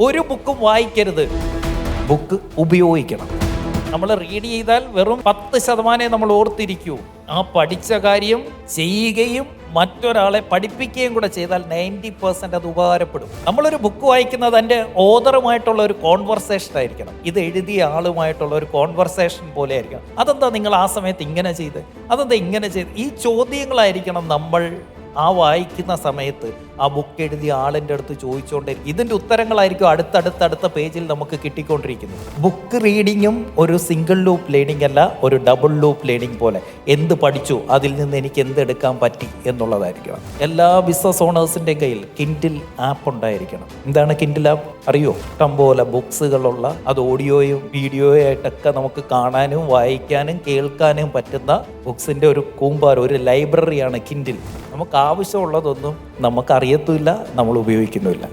ഒരു ബുക്കും വായിക്കരുത്. ബുക്ക് ഉപയോഗിക്കണം. നമ്മൾ റീഡ് ചെയ്താൽ വെറും പത്ത് ശതമാനമേ നമ്മൾ ഓർത്തിരിക്കൂ. ആ പഠിച്ച കാര്യം ചെയ്യുകയും മറ്റൊരാളെ പഠിപ്പിക്കുകയും കൂടെ ചെയ്താൽ നയന്റി പെർസെന്റ് അത് ഉപകാരപ്പെടും. നമ്മളൊരു ബുക്ക് വായിക്കുന്നത് അതിന്റെ ഓതറുമായിട്ടുള്ള ഒരു കോൺവെർസേഷൻ ആയിരിക്കണം. ഇത് എഴുതിയ ആളുമായിട്ടുള്ള ഒരു കോൺവെർസേഷൻ പോലെ ആയിരിക്കണം. അതെന്താ നിങ്ങൾ ആ സമയത്ത് ഇങ്ങനെ ചെയ്ത്? അതെന്താ ഇങ്ങനെ ചെയ്ത്? ഈ ചോദ്യങ്ങളായിരിക്കണം നമ്മൾ ആ വായിക്കുന്ന സമയത്ത് ആ ബുക്ക് എഴുതിയ ആളിന്റെ അടുത്ത് ചോദിച്ചുകൊണ്ടേ ഇതിന്റെ ഉത്തരങ്ങളായിരിക്കും അടുത്തടുത്ത അടുത്ത പേജിൽ നമുക്ക് കിട്ടിക്കൊണ്ടിരിക്കുന്നത്. ബുക്ക് റീഡിങ്ങും ഒരു സിംഗിൾ ലൂപ്പ് ലേണിംഗ് അല്ല ഒരു ഡബിൾ ലൂപ്പ് ലേണിംഗ് പോലെ. എന്ത് പഠിച്ചു അതിൽ നിന്ന് എനിക്ക് എന്ത് എടുക്കാൻ പറ്റി എന്നുള്ളതായിരിക്കണം. എല്ലാ ബിസിനസ് ഓണേഴ്സിന്റെയും കയ്യിൽ കിൻഡിൽ ആപ്പ് ഉണ്ടായിരിക്കണം. എന്താണ് കിൻഡിൽ ആപ്പ് അറിയോ? ഇഷ്ടംപോലെ ബുക്സുകളുള്ള അത് ഓഡിയോയും വീഡിയോയും ആയിട്ടൊക്കെ നമുക്ക് കാണാനും വായിക്കാനും കേൾക്കാനും പറ്റുന്ന ബുക്സിന്റെ ഒരു കൂമ്പാരം ഒരു ലൈബ്രറിയാണ് കിൻഡിൽ നമുക്ക് ആവശ്യമുള്ളതൊന്നും നമുക്കറിയത്തുമില്ല നമ്മൾ ഉപയോഗിക്കുന്നുമില്ല.